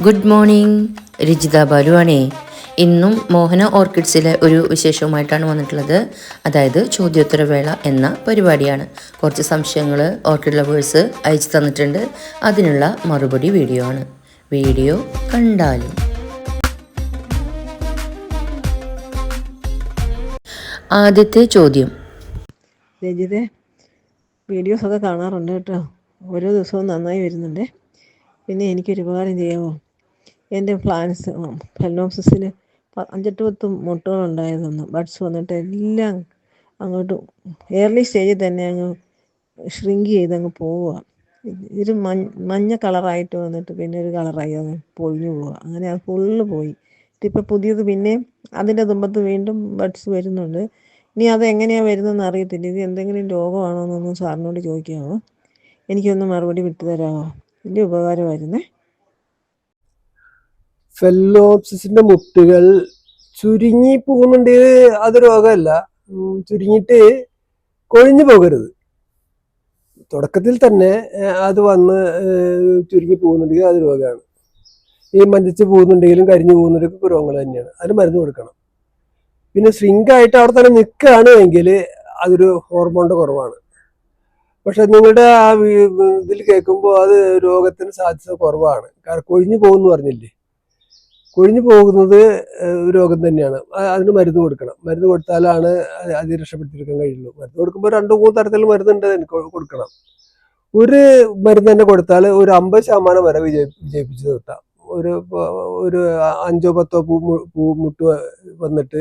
Good morning Ruchita ബാലുവാണേ ഇന്നും മോഹന ഓർക്കിഡ്സിലെ ഒരു വിശേഷവുമായിട്ടാണ് വന്നിട്ടുള്ളത്. അതായത് ചോദ്യോത്തരവേള എന്ന പരിപാടിയാണ്. കുറച്ച് സംശയങ്ങൾ ഓർക്കിഡ് ലവേഴ്സ് അയച്ചു തന്നിട്ടുണ്ട്. അതിനുള്ള മറുപടി വീഡിയോ ആണ്. വീഡിയോ കണ്ടാലും. ആദ്യത്തെ ചോദ്യം. രജിതെ വീഡിയോസൊക്കെ കാണാറുണ്ട് കേട്ടോ. ഓരോ ദിവസവും നന്നായി വരുന്നുണ്ട്. പിന്നെ എനിക്കൊരു ഉപകാരം ചെയ്യാമോ? എന്റെ പ്ലാന്റ്സ് ഫെലോപ്സിസിൽ അഞ്ചെട്ട് പത്ത് മുട്ടകളുണ്ടായതൊന്ന് ബഡ്സ് വന്നിട്ട് എല്ലാം അങ്ങോട്ട് ഏർലി സ്റ്റേജിൽ തന്നെ അങ്ങ് ഷ്രിങ്ക് ചെയ്ത് അങ്ങ് പോവുക. ഒരു മഞ്ഞ കളറായിട്ട് വന്നിട്ട് പിന്നെ ഒരു കളറായി അങ്ങ് പൊഴിഞ്ഞു പോവുക. അങ്ങനെ അത് ഫുള്ള് പോയി. ഇപ്പം പുതിയത് പിന്നെയും അതിന്റെ തുമ്പത്ത് വീണ്ടും ബഡ്സ് വരുന്നുണ്ട്. ഇനി അത് വരുന്നതെന്ന് അറിയത്തില്ല. ഇത് എന്തെങ്കിലും രോഗമാണോ എന്നൊന്നും സാറിനോട് ചോദിക്കാമോ എനിക്കൊന്ന് മറുപടി വിട്ടു തരാമോ വലിയ ഉപകാരമായിരുന്നേ. ഫെല്ലോപ്സിന്റെ മുട്ടുകൾ ചുരുങ്ങി പോകുന്നുണ്ട്. അത് രോഗമല്ല. ചുരുങ്ങിട്ട് കൊഴിഞ്ഞു പോകരുത്. തുടക്കത്തിൽ തന്നെ അത് വന്ന് ചുരുങ്ങി പോകുന്നുണ്ടെങ്കിൽ അത് രോഗമാണ്. ഈ മഞ്ചിച്ച് പോകുന്നുണ്ടെങ്കിലും കരിഞ്ഞു പോകുന്നുണ്ടെങ്കിൽ രോഗങ്ങൾ തന്നെയാണ്. അതിന് മരുന്ന് കൊടുക്കണം. പിന്നെ സ്വിങ് ആയിട്ട് അവിടെ തന്നെ നിൽക്കുകയാണ് എങ്കിൽ അതൊരു ഹോർമോണിന്റെ കുറവാണ്. പക്ഷെ നിങ്ങളുടെ ആ ഇതിൽ കേൾക്കുമ്പോൾ അത് രോഗത്തിന് സാധ്യത കുറവാണ്. കാരണം കൊഴിഞ്ഞു പോകുന്നു പറഞ്ഞില്ലേ? കൊഴിഞ്ഞു പോകുന്നത് രോഗം തന്നെയാണ്. അതിന് മരുന്ന് കൊടുക്കണം. മരുന്ന് കൊടുത്താലാണ് അത് രക്ഷപ്പെടുത്തിയെടുക്കാൻ കഴിയുള്ളൂ. മരുന്ന് കൊടുക്കുമ്പോൾ രണ്ട് മൂന്ന് തരത്തിൽ മരുന്നുണ്ട് എനിക്ക് കൊടുക്കണം. ഒരു മരുന്ന് തന്നെ കൊടുത്താൽ ഒരു അമ്പത് ശതമാനം വരെ വിജയ വിജയിപ്പിച്ച് നിർത്താം. ഒരു ഒരു അഞ്ചോ പത്തോ പൂ പൂ മുട്ട് വന്നിട്ട്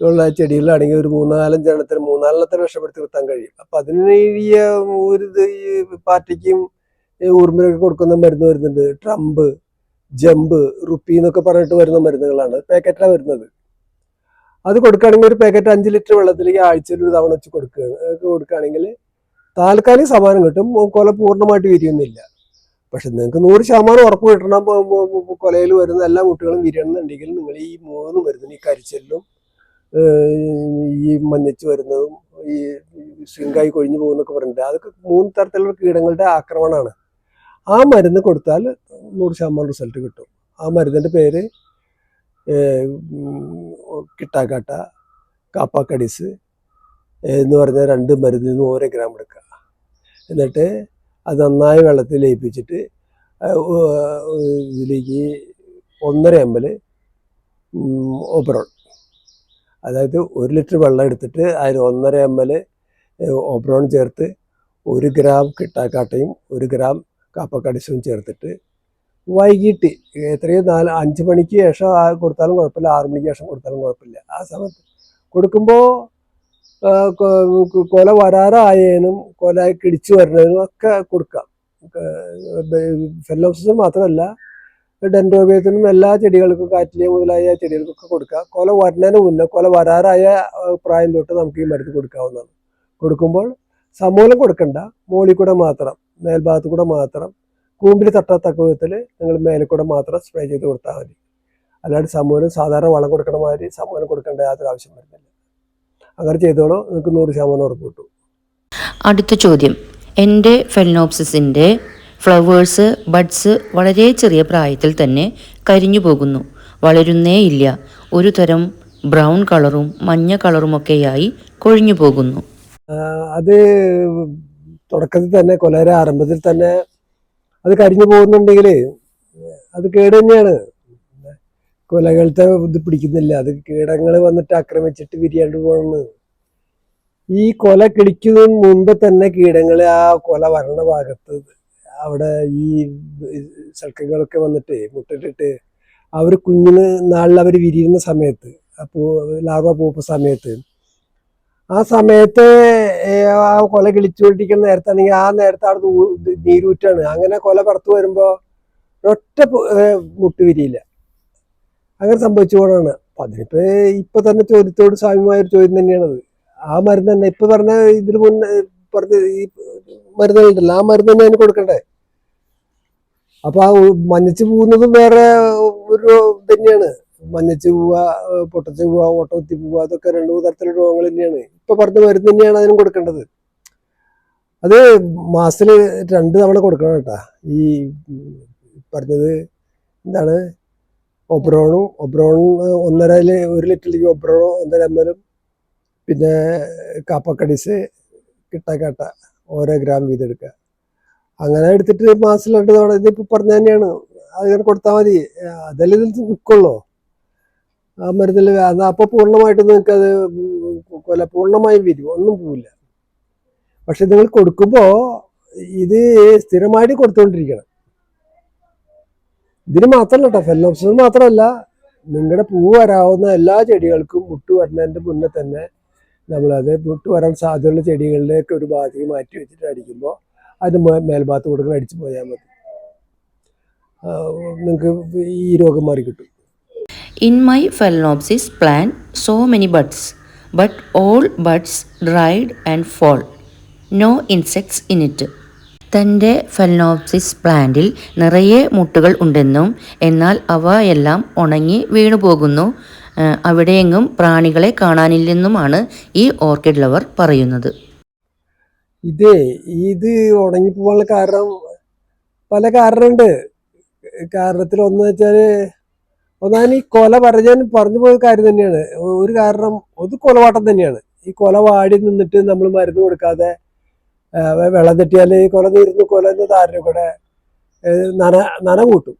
ഉള്ള ചെടികളാണെങ്കിൽ ഒരു മൂന്നാലഞ്ചെണ്ണത്തിന് മൂന്നാലെണ്ണത്തിന് രക്ഷപ്പെടുത്തി നിർത്താൻ കഴിയും. അപ്പൊ അതിന് ഒരു ഈ പാർട്ടിക്കും ഊർമിനൊക്കെ കൊടുക്കുന്ന മരുന്ന് വരുന്നുണ്ട്. ട്രംപ് ജമ്പ് റുപ്പി എന്നൊക്കെ പറഞ്ഞിട്ട് വരുന്ന മരുന്നുകളാണ്. പാക്കറ്റിലാണ് വരുന്നത്. അത് കൊടുക്കുകയാണെങ്കിൽ ഒരു പാക്കറ്റ് അഞ്ച് ലിറ്റർ വെള്ളത്തിലേക്ക് ആഴ്ചയിൽ ഒരു തവണ വെച്ച് കൊടുക്കുക. കൊടുക്കുകയാണെങ്കിൽ താൽക്കാലിക സമാനം കിട്ടും. കൊല പൂർണമായിട്ട് വിരിയുന്നില്ല. പക്ഷെ നിങ്ങൾക്ക് നൂറ് ശതമാനം ഉറപ്പ് കിട്ടണം. കൊലയിൽ വരുന്ന എല്ലാ കുട്ടികളും വിരിയണമെന്നുണ്ടെങ്കിൽ നിങ്ങൾ ഈ മൂന്ന് മരുന്നിന് ഈ കരിച്ചെല്ലും ഈ മഞ്ഞച്ച് വരുന്നതും ഈ ശൃംഗായി കൊഴിഞ്ഞു പോകുന്നൊക്കെ പറഞ്ഞിട്ട് അതൊക്കെ മൂന്ന് തരത്തിലുള്ള കീടങ്ങളുടെ ആക്രമണമാണ്. ആ മരുന്ന് കൊടുത്താൽ നൂറ് ശതമാനം റിസൾട്ട് കിട്ടും. ആ മരുന്നിന്റെ പേര് കിട്ടാക്കാട്ട കാപ്പാക്കടിസ് എന്ന് പറഞ്ഞ രണ്ട് മരുന്നിൽ നിന്ന് ഓരോ ഗ്രാം എടുക്കുക. എന്നിട്ട് അത് നന്നായി വെള്ളത്തിൽ ലയിപ്പിച്ചിട്ട് ഇതിലേക്ക് ഒന്നര എം എൽ ഓപ്പറോൺ അതായത് ഒരു ലിറ്റർ വെള്ളം എടുത്തിട്ട് അതിൽ ഒന്നര എം എൽ ഓബ്രോൺ ചേർത്ത് ഒരു ഗ്രാം കിട്ടാക്കാട്ടയും ഒരു ഗ്രാം കാപ്പക്കടിസും ചേർത്തിട്ട് വൈകിട്ട് എത്രയോ നാല് അഞ്ച് മണിക്ക് ശേഷം കൊടുത്താലും കുഴപ്പമില്ല ആറ് മണിക്ക് ശേഷം കൊടുത്താലും കുഴപ്പമില്ല. ആ സമയത്ത് കൊടുക്കുമ്പോൾ കൊല വരാറായതിനും കൊല കിടിച്ചു വരുന്നതിനും ഒക്കെ കൊടുക്കാം. ഫെല്ലോസിസ് മാത്രമല്ല ഡെൻഡ്രോബിയത്തിനും എല്ലാ ചെടികൾക്കും കാറ്റിലിയ മുതലായ ചെടികൾക്കൊക്കെ കൊടുക്കുക കൊല വരുന്നതിന് മുന്നേ കൊല വരാറായ പ്രായം തൊട്ട് നമുക്ക് ഈ മരുന്ന് കൊടുക്കാവുന്നതാണ്. കൊടുക്കുമ്പോൾ സമൂലം കൊടുക്കണ്ട. മുകളിൽ കൂടെ മാത്രം മേൽഭാഗത്ത് കൂടെ മാത്രം കൂമ്പിൽ തട്ടത്തക്ക വിധത്തിൽ നിങ്ങൾ മേലെ കൂടെ മാത്രം സ്പ്രേ ചെയ്ത് കൊടുത്താൽ മതി. അല്ലാണ്ട് സമൂലം സാധാരണ വളം കൊടുക്കണ മാതിരി സമൂലം കൊടുക്കേണ്ട യാതൊരു ആവശ്യം വരുന്നില്ല. അങ്ങനെ ചെയ്തോളൂ. നിങ്ങൾക്ക് നൂറ് ശതമാനം ഉറപ്പ് കിട്ടും. അടുത്ത ചോദ്യം. എന്റെ ഫെലിനോപ്സിസിന്റെ ഫ്ലവേഴ്സ് ബഡ്സ് വളരെ ചെറിയ പ്രായത്തിൽ തന്നെ കരിഞ്ഞു പോകുന്നു. വളരുന്നേയില്ല ഒരു തരം ബ്രൗൺ കളറും മഞ്ഞ കളറുമൊക്കെയായി കൊഴിഞ്ഞു പോകുന്നു. അത് തുടക്കത്തിൽ തന്നെ കൊലര ആരംഭത്തിൽ തന്നെ അത് കരിഞ്ഞു പോകുന്നുണ്ടെങ്കിൽ അത് കേട് തന്നെയാണ്. കൊലകളത്തെ ഇത് പിടിക്കുന്നില്ല. അത് കീടങ്ങൾ വന്നിട്ട് ആക്രമിച്ചിട്ട് വിരിയാണ്ട് പോകണമെന്ന് ഈ കൊല കിളിക്കുന്നതിന് മുമ്പ് തന്നെ കീടങ്ങൾ ആ കൊല വരണ ഭാഗത്ത് അവിടെ ഈ ചക്കകളൊക്കെ വന്നിട്ട് മുട്ടിട്ടിട്ട് അവർ കുഞ്ഞിന് നാളിൽ അവർ വിരിയുന്ന സമയത്ത് അപ്പോൾ ലാർവ പൂപ്പ സമയത്ത്. ആ സമയത്ത് ആ കൊല കിളിച്ചുകൊണ്ടിരിക്കുന്ന നേരത്താണെങ്കിൽ ആ നേരത്തെ അവിടെ നീരൂറ്റാണ്. അങ്ങനെ കൊല പുറത്ത് വരുമ്പോൾ ഒറ്റ മുട്ട് വിരിയില്ല. അങ്ങനെ സംഭവിച്ചു പോകണമാണ് അപ്പം അതിനിപ്പോൾ ഇപ്പം തന്നെ ചോദ്യത്തോട് സാമ്യമായ ഒരു ചോദ്യം തന്നെയാണത്. ആ മരുന്ന് തന്നെ ഇപ്പം പറഞ്ഞ ഇതിന് മുന്നേ പറഞ്ഞ ഈ മരുന്നുകളുണ്ടല്ലോ ആ മരുന്ന് തന്നെ അതിന് കൊടുക്കണ്ടേ? അപ്പൊ ആ മഞ്ഞച്ച് പോകുന്നതും വേറെ ഒരു തന്നെയാണ്. മഞ്ഞച്ച് പോവുക പൊട്ടച്ച് പോവുക ഓട്ടോത്തി പോവുക അതൊക്കെ രണ്ടു മൂന്ന് തരത്തിലുള്ള രോഗങ്ങൾ തന്നെയാണ്. ഇപ്പൊ പറഞ്ഞ മരുന്ന് തന്നെയാണ് അതിനും കൊടുക്കേണ്ടത്. അത് മാസത്തിൽ രണ്ട് തവണ കൊടുക്കണം കേട്ടാ. ഈ പറഞ്ഞത് എന്താണ്? ഒബ്രോണും ഒബ്രോണും ഒന്നരയിൽ ഒരു ലിറ്ററിലേക്ക് ഒബ്രോണും ഒന്നര എല്ലും പിന്നെ കാപ്പക്കടീസ് കിട്ടാക്കാട്ട ഓരോ ഗ്രാം വീതം എടുക്കുക. അങ്ങനെ എടുത്തിട്ട് മാസത്തിൽ രണ്ട് തവണ ഇതിപ്പോൾ പറഞ്ഞ തന്നെയാണ്. അങ്ങനെ കൊടുത്താൽ മതി. അതല്ലേ ഇതിൽ നിൽക്കുള്ളൂ ആ മരുന്നിൽ അത് അപ്പോൾ പൂർണമായിട്ട് നിങ്ങൾക്ക് അത് കൊല പൂർണമായും വരും. ഒന്നും പോവില്ല. പക്ഷെ നിങ്ങൾ കൊടുക്കുമ്പോൾ ഇത് സ്ഥിരമായിട്ട് കൊടുത്തുകൊണ്ടിരിക്കണം ഇതിന് മാത്രമല്ല കേട്ടോ ഫെല്ലോപ്സിന് മാത്രമല്ല നിങ്ങളുടെ പൂ വരാവുന്ന എല്ലാ ചെടികൾക്കും മുട്ട് വരുന്നതിന്റെ മുന്നേ തന്നെ നമ്മളത് മുട്ട് വരാൻ സാധ്യതയുള്ള ചെടികളിലേക്ക് ഒരു ബാധ്യത മാറ്റി വെച്ചിട്ട് അടിക്കുമ്പോൾ അത് മേ- മേൽഭാഗത്ത് കൊടുക്കുന്ന അടിച്ചു പോയാൽ മതി. നിങ്ങൾക്ക് ഈ രോഗം മാറി കിട്ടും. In my Phalaenopsis plan so many buds but all buds dried and fall no insects in it തന്റെ ഫെലനോപ്സിസ് പ്ലാന്റിൽ നിറയെ മുട്ടുകൾ ഉണ്ടെന്നും എന്നാൽ അവയെല്ലാം ഉണങ്ങി വീണുപോകുന്നു. അവിടെയെങ്ങും പ്രാണികളെ കാണാനില്ലെന്നുമാണ് ഈ ഓർക്കിഡ് ലവർ പറയുന്നത്. ഇതേ ഇത് ഉണങ്ങിപ്പോവാനുള്ള കാരണം പല കാരണമുണ്ട് കാരണത്തിൽ ഒന്ന് വെച്ചാൽ ഒന്നാമത് ഈ കൊല പറഞ്ഞാൽ പറഞ്ഞു പോയ കാര്യം തന്നെയാണ്. ഒരു കാരണം ഒരു കൊലവാട്ടം തന്നെയാണ്. ഈ കൊല വാടി നിന്നിട്ട് നമ്മൾ മരുന്ന് കൊടുക്കാതെ വെള്ളം തെറ്റിയാൽ ഈ കൊല തീരുന്നു കൊല എന്ന താരനും കൂടെ നന നന കൂട്ടും.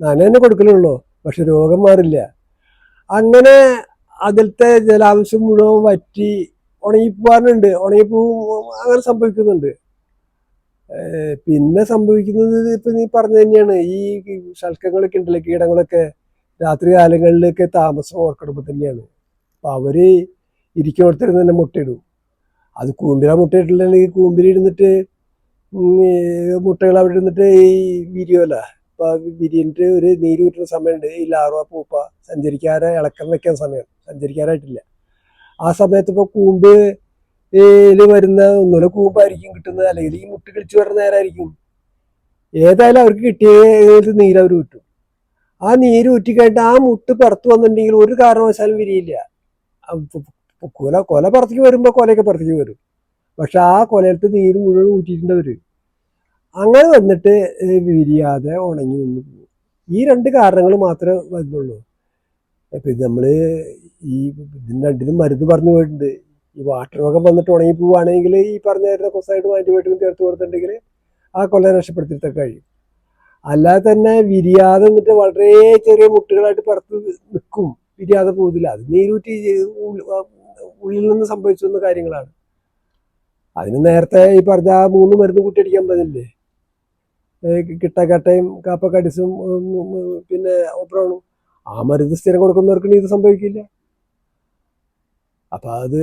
നന തന്നെ കൊടുക്കലുള്ളൂ പക്ഷെ രോഗം മാറില്ല. അങ്ങനെ അതിലത്തെ ജലാംശം മുഴുവൻ വറ്റി ഉണങ്ങിപ്പോവാനുണ്ട് ഉണങ്ങിപ്പോ അങ്ങനെ സംഭവിക്കുന്നുണ്ട്. പിന്നെ സംഭവിക്കുന്നത് ഇപ്പൊ നീ പറഞ്ഞു തന്നെയാണ്. ഈ ശൽക്കങ്ങളൊക്കെ ഉണ്ടല്ലോ കീടങ്ങളൊക്കെ രാത്രി കാലങ്ങളിലൊക്കെ താമസം ഓർക്കിടുമ്പോൾ തന്നെയാണ്. അപ്പൊ അവർ ഇരിക്കുന്നിടത്തിരുന്ന് തന്നെ മുട്ടയിടും. അത് കൂമ്പിര മുട്ടയിട്ടില്ലെങ്കിൽ കൂമ്പിരി ഇരുന്നിട്ട് മുട്ടകൾ അവിടെ ഇരുന്നിട്ട് ഈ വിരിയോല അപ്പൊ വിരിയിട്ട് ഒരു നീര് കിട്ടുന്ന സമയമുണ്ട്. ഈ ലാർവ പൂപ്പ സഞ്ചരിക്കാരെ ഇളക്കം വെക്കാൻ സമയം. സഞ്ചരിക്കാനായിട്ടില്ല ആ സമയത്ത് ഇപ്പൊ കൂമ്പ് വരുന്ന ഒന്നുമില്ല കൂമ്പായിരിക്കും കിട്ടുന്നത്. അല്ലെങ്കിൽ ഈ മുട്ട് കിളിച്ചു വരുന്ന നേരമായിരിക്കും ഏതായാലും അവർക്ക് കിട്ടിയ നീര് അവർ കിട്ടും ആ നീര് ഊറ്റിക്കഴിഞ്ഞിട്ട് ആ മുട്ട് പുറത്ത് വന്നിട്ടുണ്ടെങ്കിൽ ഒരു കാരണവശാലും വിരിയില്ല. കൊല കൊല പുറത്തേക്ക് വരുമ്പോ കൊലയൊക്കെ പുറത്തേക്ക് വരും. പക്ഷെ ആ കൊലയിലത്തെ നീര് മുഴുവൻ ഊറ്റിയിട്ടുണ്ടവര് അങ്ങനെ വന്നിട്ട് വിരിയാതെ ഉണങ്ങി നിന്ന് പോകും ഈ രണ്ട് കാരണങ്ങൾ മാത്രമേ വരുന്നുള്ളൂ. ഇപ്പൊ ഇത് നമ്മൾ ഈ ഇതിന് രണ്ടിനും മരുന്ന് പറഞ്ഞു പോയിട്ടുണ്ട്. ഈ വാട്ടർ രോഗം വന്നിട്ട് ഉണങ്ങി പോവുകയാണെങ്കിൽ ഈ പറഞ്ഞ കൊസൈഡും ആന്റിബയോട്ടിക്കും ചേർത്ത് കൊടുത്തിട്ടുണ്ടെങ്കിൽ ആ കൊല്ലം രക്ഷപ്പെടുത്തിയിട്ട് കഴിയും. അല്ലാതെ തന്നെ വിരിയാതെ നിന്നിട്ട് വളരെ ചെറിയ മുട്ടുകളായിട്ട് പുറത്ത് നിൽക്കും വിരിയാതെ പോകുന്നില്ല അത് നീരൂറ്റി ഉള്ളിൽ നിന്ന് സംഭവിച്ചു വന്ന കാര്യങ്ങളാണ്. അതിന് നേരത്തെ ഈ പറഞ്ഞ ആ മൂന്ന് മരുന്ന് കൂട്ടിയടിക്കാൻ പറ്റില്ലേ കിട്ടക്കട്ടയും കാപ്പക്കടിസും പിന്നെ ഓപ്പറോണും ആ മരുന്ന് സ്ഥിരം കൊടുക്കുന്നവർക്ക് ഇത് സംഭവിക്കില്ല. അപ്പൊ അത്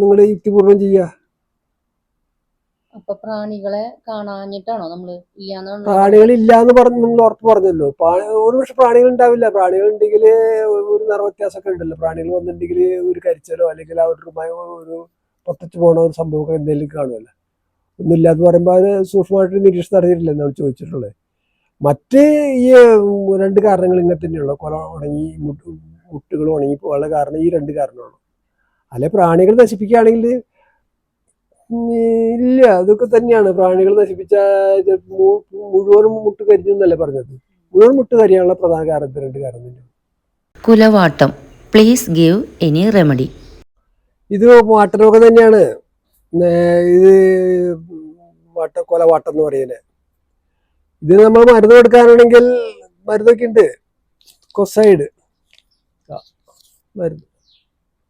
നിങ്ങൾ യുക്തിപൂർവം ചെയ്യാ. അപ്പൊ പ്രാണികളെ കാണാഞ്ഞിട്ടാണോ നമ്മൾ പ്രാണികൾ ഇല്ല എന്ന് പറഞ്ഞ് നിങ്ങൾ ഉറപ്പ് പറഞ്ഞല്ലോ. ഒരു പക്ഷെ പ്രാണികൾ ഉണ്ടാവില്ല പ്രാണികൾ ഉണ്ടെങ്കിൽ ഒരു നിറ വ്യത്യാസമൊക്കെ ഉണ്ടല്ലോ. പ്രാണികൾ വന്നിട്ടുണ്ടെങ്കിൽ ഒരു കരിച്ചലോ അല്ലെങ്കിൽ അവരുമായി ഒരു പൊട്ടച്ചു പോണ ഒരു സംഭവമൊക്കെ എന്തെങ്കിലും കാണുമല്ലോ. ഒന്നുമില്ല എന്ന് പറയുമ്പോൾ അത് സൂക്ഷ്മമായിട്ട് നിരീക്ഷണം നടത്തിയിട്ടില്ല എന്നാണ് ചോദിച്ചിട്ടുള്ളത്. മറ്റ് ഈ രണ്ട് കാരണങ്ങൾ ഇങ്ങനെ തന്നെയുള്ളൂ. കൊല ഉണങ്ങി മുട്ട് മുട്ടുകൾ ഉണങ്ങി പോകാനുള്ള കാരണം ഈ രണ്ട് കാരണമാണ്. അല്ലെ പ്രാണികൾ നശിപ്പിക്കുകയാണെങ്കിൽ ഇല്ല അതൊക്കെ തന്നെയാണ്. പ്രാണികൾ നശിപ്പിച്ച മുഴുവനും മുട്ട് കരിഞ്ഞു എന്നല്ലേ പറഞ്ഞത്? മുഴുവൻ മുട്ട് കരിയാനുള്ള പ്രധാന കാരണത്തിൽ രണ്ട് കാരണം തന്നെയാണ്. കുലവാട്ടം. പ്ലീസ് ഗിവ് എനി റെമഡി ഇത് വാട്ടരോഗം തന്നെയാണ്. ഇത് വാട്ട കൊലവാട്ടം എന്ന് പറയുന്നത് ഇത് നമ്മൾ മരുന്ന് കൊടുക്കാനാണെങ്കിൽ മരുന്നൊക്കെ ഉണ്ട് കൊസൈഡ്. മരുന്ന്.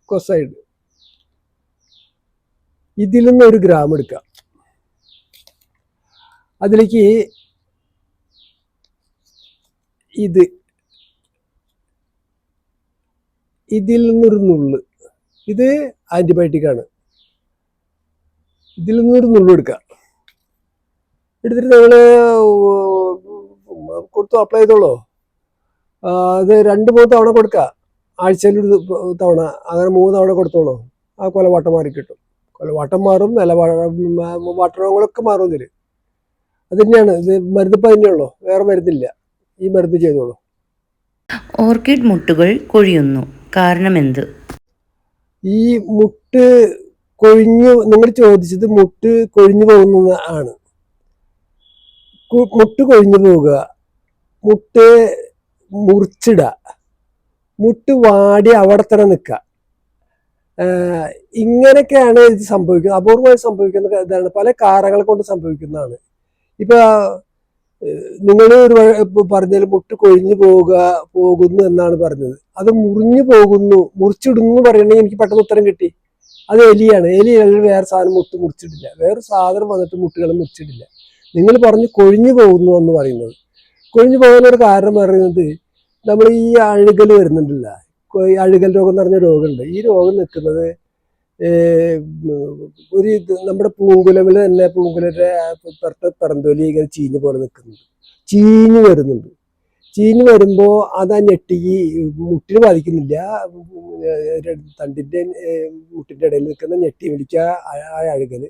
കൊസൈഡ്. ഇതിൽ നിന്ന് ഒരു ഗ്രാം എടുക്കാം. അതിലേക്ക് ഇത്. ഇതിൽ നിന്നൊരു നുള്ള്. ഇത് ആന്റിബയോട്ടിക് ആണ്. ഇതിൽ നിന്നൊരു നുള്ളു എടുക്കുക എടുത്തിട്ട് നിങ്ങൾ കൊടുത്തു അപ്ലൈ ചെയ്തോളൂ. അത് രണ്ട് മൂന്ന് തവണ കൊടുക്കുക ആഴ്ചയിൽ ഒരു തവണ അങ്ങനെ മൂന്ന് തവണ കൊടുത്തോളൂ. ആ കൊലവാട്ടം മാറി കിട്ടും. കൊലവാട്ടം മാറും നില വാട്ടരോഗങ്ങളൊക്കെ മാറും ഇതിൽ അത് തന്നെയാണ്. ഇത് മരുന്നിപ്പോൾ തന്നെയുള്ളൂ വേറെ മരുന്നില്ല. ഈ മരുന്ന് ചെയ്തോളൂ. ഓർക്കിഡ് മുട്ടുകൾ കൊഴിയുന്നു. കാരണം എന്ത്? ഈ മുട്ട് കൊഴിഞ്ഞു നിങ്ങൾ ചോദിച്ചത് മുട്ട് കൊഴിഞ്ഞു പോകുന്ന ആണ്. മുട്ട് കൊഴിഞ്ഞു പോവുക. മുട്ട് മുറിച്ചിടുക മുട്ട് വാടി അവിടെ തന്നെ നിൽക്കുക. ഇങ്ങനെയൊക്കെയാണ് ഇത് സംഭവിക്കുന്നത്. അപൂർവമായി സംഭവിക്കുന്ന ഇതാണ്. പല കാരണങ്ങൾ കൊണ്ട് സംഭവിക്കുന്നതാണ്. ഇപ്പൊ നിങ്ങൾ ഒരു പറഞ്ഞാൽ മുട്ട് കൊഴിഞ്ഞു പോവുക പോകുന്നു എന്നാണ് പറഞ്ഞത്. അത് മുറിഞ്ഞു പോകുന്നു മുറിച്ചിടുന്നു പറയണെങ്കിൽ എനിക്ക് പെട്ടെന്ന് ഉത്തരം കിട്ടി. അത് എലിയാണ്. എലി വേറെ സാധനം മുട്ട് മുറിച്ചിട്ടില്ല വേറെ സാധനം വന്നിട്ട് മുട്ടുകൾ മുറിച്ചിട്ടില്ല നിങ്ങൾ പറഞ്ഞു കൊഴിഞ്ഞു പോകുന്നു എന്ന് പറയുന്നത്. കൊഴിഞ്ഞു പോകാനൊരു കാരണം പറയുന്നത് നമ്മൾ ഈ അഴുകൽ വരുന്നുണ്ടല്ല. അഴുകൽ രോഗം എന്ന് പറഞ്ഞ രോഗമുണ്ട്. ഈ രോഗം നിൽക്കുന്നത് ഒരു നമ്മുടെ പൂങ്കുലമിൽ തന്നെ പൂങ്കുലരുടെ പുറത്തെ പറന്തോലി ഇങ്ങനെ ചീഞ്ഞ് പോലെ നിൽക്കുന്നുണ്ട്. ചീഞ്ഞു വരുന്നുണ്ട്. ചീഞ്ഞു വരുമ്പോൾ അത് ആ ഞെട്ടിക്ക് മുട്ടിന് ബാധിക്കുന്നില്ല. തണ്ടിന്റെ മുട്ടിന്റെ ഇടയിൽ നിൽക്കുന്ന ഞെട്ടി വിളിച്ച ആ അഴുകൽ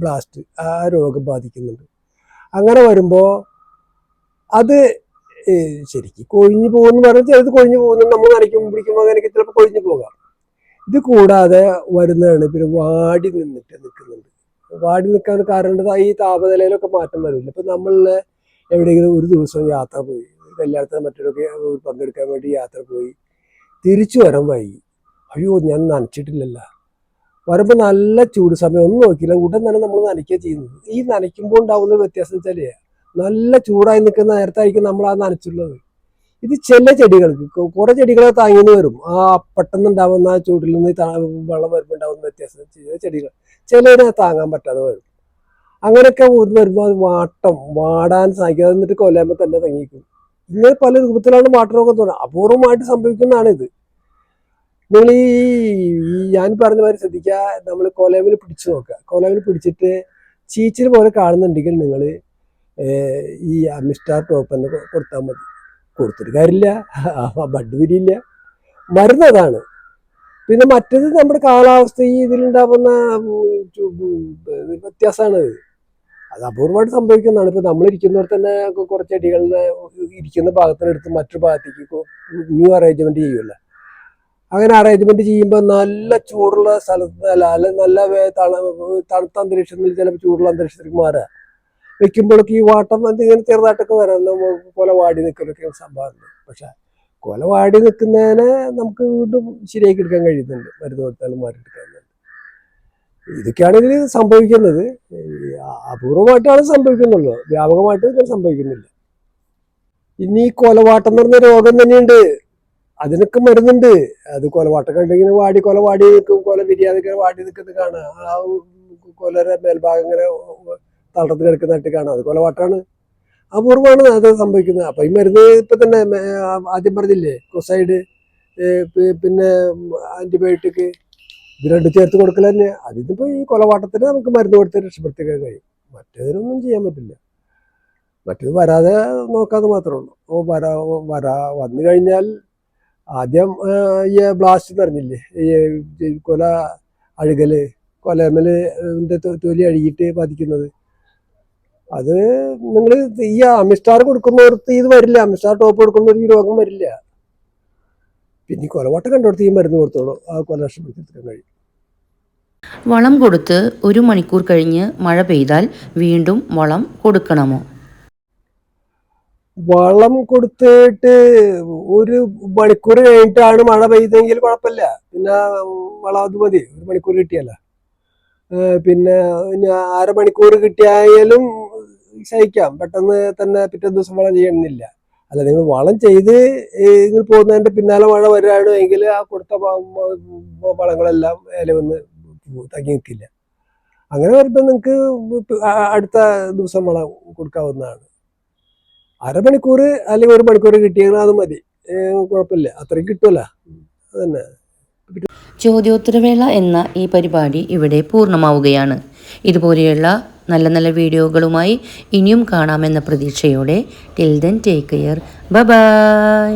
ബ്ലാസ്റ്റ് ആ രോഗം ബാധിക്കുന്നുണ്ട്. അങ്ങനെ വരുമ്പോൾ അത് ശരിക്കും കൊഴിഞ്ഞു പോകുന്നു പറഞ്ഞാൽ ചിലത് കൊഴിഞ്ഞു പോകുന്നു. നമ്മൾ നനയ്ക്കുമ്പോൾ പിടിക്കുമ്പോൾ അങ്ങനെയൊക്കെ ചിലപ്പോൾ കൊഴിഞ്ഞു പോകാം. ഇത് കൂടാതെ വരുന്നതാണ് പിന്നെ വാടി നിന്നിട്ട് നിൽക്കുന്നുണ്ട്. വാടി നിൽക്കാൻ കാരണം ഈ താപനിലയിലൊക്കെ മാറ്റം വരില്ല. ഇപ്പം നമ്മൾ എവിടെയെങ്കിലും ഒരു ദിവസം യാത്ര പോയി കല്യാണത്തിന് മറ്റൊക്കെ പങ്കെടുക്കാൻ വേണ്ടി യാത്ര പോയി തിരിച്ചു വരാൻ വൈകി. അയ്യോ ഞാൻ നനച്ചിട്ടില്ലല്ലോ. വരുമ്പോൾ നല്ല ചൂട് സമയം. ഒന്നും നോക്കിയില്ല. ഉടൻ തന്നെ നമ്മൾ നനയ്ക്കുക ചെയ്യുന്നത്. ഈ നനയ്ക്കുമ്പോൾ ഉണ്ടാവുന്ന വ്യത്യാസം വെച്ചാൽ നല്ല ചൂടായി നിൽക്കുന്ന നേരത്തായിരിക്കും നമ്മൾ ആ നനച്ചുള്ളത്. ഇത് ചില ചെടികൾക്ക് കുറേ ചെടികളെ താങ്ങിന്ന് വരും. ആ പെട്ടെന്ന് ഉണ്ടാവുന്ന ആ ചൂടിൽ നിന്ന് വെള്ളം വരുമ്പോൾ ഉണ്ടാവുന്ന വ്യത്യാസം ചെടികൾ ചിലതിനെ താങ്ങാൻ പറ്റാതെ വരും. അങ്ങനെയൊക്കെ വരുമ്പോൾ വാട്ടം വാടാൻ സാധിക്കാതെ എന്നിട്ട് കൊല്ലാകുമ്പോൾ തന്നെ തങ്ങിക്കും ഇങ്ങനെ പല രൂപത്തിലാണ് വാട്ടറൊക്കെ തോന്നുന്നത്. അപൂർവമായിട്ട് സംഭവിക്കുന്നതാണ് ഇത് നിങ്ങൾ ഈ ഞാൻ പറഞ്ഞ മാതിരി ശ്രദ്ധിക്കുക നമ്മൾ കൊലവിൽ പിടിച്ചു നോക്കുക കൊലവിൽ പിടിച്ചിട്ട് ചീച്ചിൽ പോലെ കാണുന്നുണ്ടെങ്കിൽ നിങ്ങൾ ഈ അമിസ്റ്റാർ ടോപ്പ് തന്നെ കൊടുത്താൽ മതി. കൊടുത്തിട്ട് കാര്യമില്ല. ബഡ് വിരിയില്ല. മരുന്ന് അതാണ്. പിന്നെ മറ്റേത് നമ്മുടെ കാലാവസ്ഥ ഈ ഇതിലുണ്ടാവുന്ന വ്യത്യാസമാണ് അത്. അപൂർവമായിട്ട് സംഭവിക്കുന്നതാണ്. ഇപ്പൊ നമ്മളിരിക്കുന്നവർ തന്നെ കുറച്ച് ചെടികളിൽ ഇരിക്കുന്ന ഭാഗത്തിനെടുത്ത് മറ്റൊരു ഭാഗത്തേക്ക് ന്യൂ അറേഞ്ച്മെന്റ് ചെയ്യുമല്ലോ അങ്ങനെ അറേഞ്ച്മെന്റ് ചെയ്യുമ്പോൾ നല്ല ചൂടുള്ള സ്ഥലത്ത് അല്ല അല്ല നല്ല തണുത്ത അന്തരീക്ഷത്തിൽ ചിലപ്പോൾ ചൂടുള്ള അന്തരീക്ഷത്തിലേക്ക് മാറുക. വെക്കുമ്പോഴേക്ക് ഈ വാട്ടം ഇങ്ങനെ ചെറുതായിട്ടൊക്കെ വരാം. കൊല വാടി നിൽക്കലൊക്കെ സംഭവമുണ്ട് പക്ഷെ കൊല വാടി നിൽക്കുന്നതിനെ നമുക്ക് വീണ്ടും ശരിയാക്കി എടുക്കാൻ കഴിയുന്നുണ്ട്. മരുന്ന് കൊടുത്താലും മാറ്റിയെടുക്കാൻ കഴിയുന്നുണ്ട്. ഇതൊക്കെയാണ് ഇതിൽ സംഭവിക്കുന്നത്. അപൂർവമായിട്ടാണ് സംഭവിക്കുന്നുള്ളൂ. വ്യാപകമായിട്ട് ഇത് സംഭവിക്കുന്നില്ല. ഇനി ഈ കൊലവാട്ടം എന്ന് പറഞ്ഞ രോഗം തന്നെയുണ്ട്. അതിനൊക്കെ മരുന്നുണ്ട്. അത് കൊലവാട്ടൊക്കെ ഉണ്ടെങ്കിൽ വാടി കൊല വാടി നിൽക്കും. കൊല വിരിയാതെ വാടി നിൽക്കുന്നത് കാണാം. ആ കൊലയുടെ മേൽഭാഗം ഇങ്ങനെ തളർത്ത് കിടക്കുന്നതായിട്ട് കാണാം. അത് കൊലവാട്ടാണ് അപൂർവമാണ് അത് സംഭവിക്കുന്നത്. അപ്പം ഈ മരുന്ന് ഇപ്പം തന്നെ ആദ്യം പറഞ്ഞില്ലേ കൊസൈഡ് പിന്നെ ആന്റിബയോട്ടിക് ഇത് രണ്ടും ചേർത്ത് കൊടുക്കൽ തന്നെ. അതിപ്പോൾ ഈ കൊലവാട്ടത്തിന് നമുക്ക് മരുന്ന് കൊടുത്ത് രക്ഷപ്പെടുത്തിക്കാൻ കഴിയും. മറ്റേതിനൊന്നും ചെയ്യാൻ പറ്റില്ല. മറ്റേത് വരാതെ നോക്കാതെ മാത്രമേ ഉള്ളൂ. ഓ വരാ വരാ വന്നു കഴിഞ്ഞാൽ ആദ്യം ഈ ബ്ലാസ്റ്റ് പറഞ്ഞില്ലേ? ഈ കൊല അഴുകൽ കൊലമൽ തൊലി അഴുകിയിട്ട് ബാധിക്കുന്നത്. അത് നിങ്ങൾ ഈ അമിസ്റ്റാർ കൊടുക്കുന്നവർക്ക് ഇത് വരില്ല. അമിസ്റ്റാർ ടോപ്പ് കൊടുക്കുന്നവർക്ക് ഈ രോഗം വരില്ല. പിന്നെ കൊലവാട്ടം കണ്ടോടത്ത് ഈ മരുന്ന് കൊടുത്തോളൂ. ആ കൊല രക്ഷപ്പെടുത്തിയെടുക്കാൻ കഴിയും. വളം കൊടുത്ത് ഒരു മണിക്കൂർ കഴിഞ്ഞ് മഴ പെയ്താൽ വീണ്ടും വളം കൊടുക്കണമോ? വളം കൊടുത്തിട്ട് ഒരു മണിക്കൂർ കഴിഞ്ഞിട്ടാണ് മഴ പെയ്തെങ്കിൽ കുഴപ്പമില്ല. പിന്നെ വളം അത് മതി. ഒരു മണിക്കൂർ കിട്ടിയല്ല പിന്നെ അരമണിക്കൂർ കിട്ടിയായാലും സഹിക്കാം. പെട്ടെന്ന് തന്നെ പിറ്റേ ദിവസം വളം ചെയ്യണമെന്നില്ല അല്ല നിങ്ങൾ വളം ചെയ്ത് നിങ്ങൾ പോകുന്നതിന്റെ പിന്നാലെ മഴ വരാണെങ്കിൽ ആ കൊടുത്ത വളങ്ങളെല്ലാം ഇല വന്ന് തങ്ങി നിൽക്കില്ല. അങ്ങനെ വരുമ്പോൾ നിങ്ങൾക്ക് അടുത്ത ദിവസം വളം കൊടുക്കാവുന്നതാണ്. അരമണിക്കൂർ അല്ലെങ്കിൽ ഒരു മണിക്കൂർ കിട്ടിയാൽ അത് മതി. കുഴപ്പമില്ല. അത്രയും കിട്ടുമല്ല. അതന്നെ. ചോദ്യോത്തരവേള എന്ന ഈ പരിപാടി ഇവിടെ പൂർണമാവുകയാണ്. ഇതുപോലെയുള്ള നല്ല നല്ല വീഡിയോകളുമായി ഇനിയും കാണാമെന്ന പ്രതീക്ഷയോടെ. ടിൽ ദെൻ ടേക്ക് കെയർ ബ ബൈ